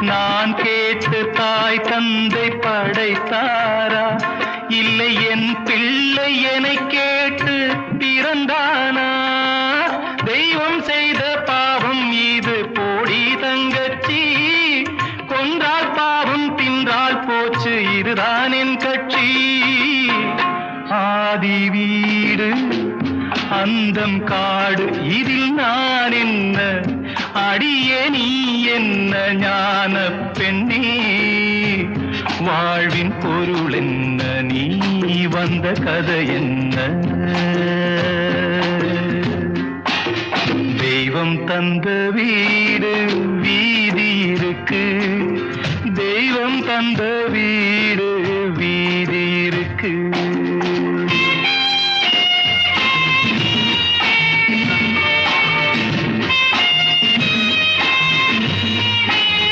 நான் கேட்டு தாய் தந்தை படைத்தாரா? இல்லை என் பிள்ளை என கேட்டு பிறந்தானா? தெய்வம் செய்த பாவம் இது போடி தங்கச்சி. கொன்றால் பாவம் தின்றால் போச்சு இதுதான் என் கட்சி. ஆதி வீடு அந்தம் காடு இதில் நான் அடியே நீ என்ன ஞான பெண்ணே? வாழ்வின் பொருள் என்ன? நீ வந்த கதை என்ன? தெய்வம் தந்த வீடு வீதி இருக்கு. தெய்வம் தந்த வீடு